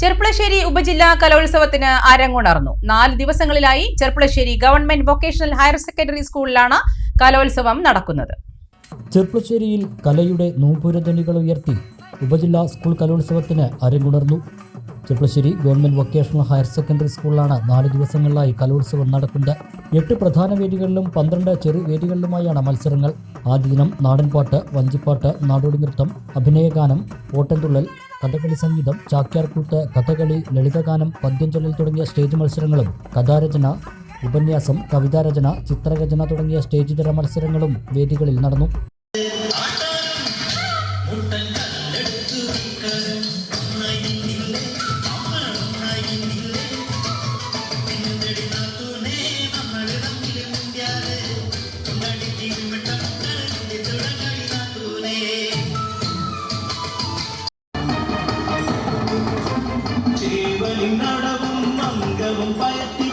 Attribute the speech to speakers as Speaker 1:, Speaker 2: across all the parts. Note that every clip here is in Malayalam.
Speaker 1: ചെർപ്പളശ്ശേരി ഉപജില്ലാ കലോത്സവത്തിന് അരങ്ങുണർന്നു. നാല് ദിവസങ്ങളിലായി Cherpulassery government vocational higher secondary സ്കൂളിലാണ് കലോത്സവം നടക്കുന്നത്.
Speaker 2: ചെർപ്പുളശ്ശേരിയിൽ കലയുടെ നൂപുരധ്വനികൾ ഉയർത്തി ഉപജില്ലാ സ്കൂൾ കലോത്സവത്തിന് അരങ്ങുണർന്നു. Cherpulassery government vocational higher secondary സ്കൂളിലാണ് നാല് ദിവസങ്ങളിലായി കലോത്സവം നടക്കുന്നത്. എട്ട് പ്രധാന വേദികളിലും പന്ത്രണ്ട് ചെറു വേദികളിലുമായാണ് മത്സരങ്ങൾ. ആദ്യ ദിനം നാടൻപാട്ട് വഞ്ചിപ്പാട്ട് നാടോടി നൃത്തം അഭിനയഗാനം ഓട്ടൻതുള്ളൽ കഥകളി സംഗീതം ചാക്യാർകൂത്ത് കഥകളി ലളിതഗാനം പദ്യം ചൊല്ലൽ തുടങ്ങിയ സ്റ്റേജ് മത്സരങ്ങളും കഥാരചന ഉപന്യാസം കവിതാരചന ചിത്രരചന തുടങ്ങിയ സ്റ്റേജ് തര മത്സരങ്ങളും വേദികളിൽ നടന്നു.
Speaker 3: நடவும் மங்கவும் பயத்தி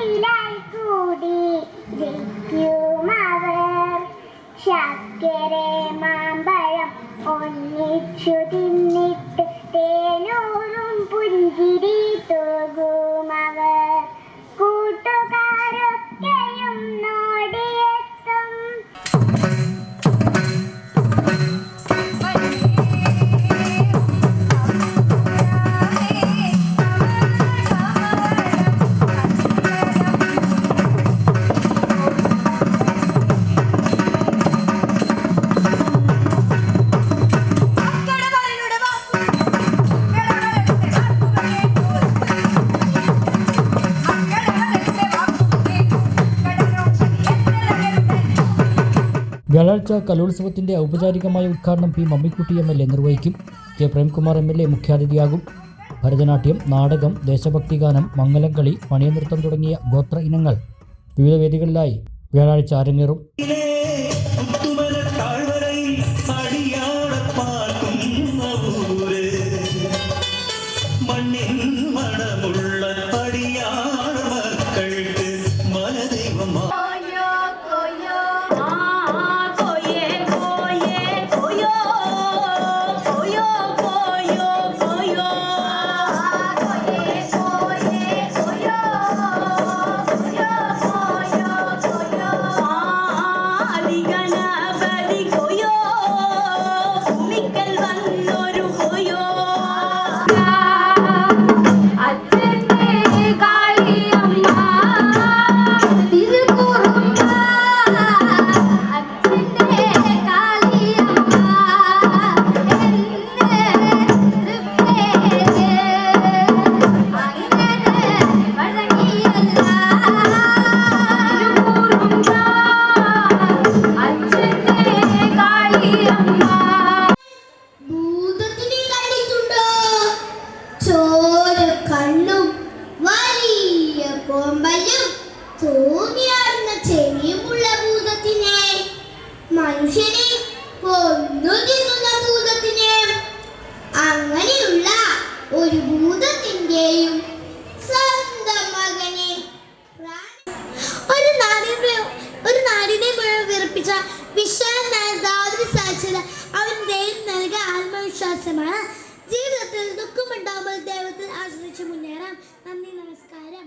Speaker 3: ചോട്ടിലായി കൂടി ജയിക്കുമവർ. ശർക്കര മാമ്പഴം ഒന്നിച്ചു തിന്നിട്ട് തേനൂറും പുഞ്ചിരി
Speaker 2: വ്യാഴാഴ്ച കലോത്സവത്തിന്റെ ഔപചാരികമായ ഉദ്ഘാടനം P Mammikutty M L A നിർവഹിക്കും. K Premkumar M L A മുഖ്യാതിഥിയാകും. ഭരതനാട്യം നാടകം ദേശഭക്തിഗാനം മംഗലംകളി പണിയനൃത്തം തുടങ്ങിയ ഗോത്ര ഇനങ്ങൾ വിവിധ വേദികളിലായി വ്യാഴാഴ്ച അരങ്ങേറും.
Speaker 3: കൊന്നു തിന്നുന്ന ഭൂതത്തിനെ. അങ്ങനെയുള്ള ഒരു ഭൂതത്തിന്റെയും സ്വന്തം മകനെ ഒരു നാടിനെ ഒരു നാടിനെ മുഴുവൻ വിറപ്പിച്ച വിശാലനായ ദാവതി സാധിച്ചത് അവൻ ദൈവം നൽകിയ ആത്മവിശ്വാസമാണ്. ജീവിതത്തിൽ ദുഃഖമുണ്ടാകുമ്പോൾ ദൈവത്തിൽ ആശ്രയിച്ച് മുന്നേറാം. നന്ദി നമസ്കാരം.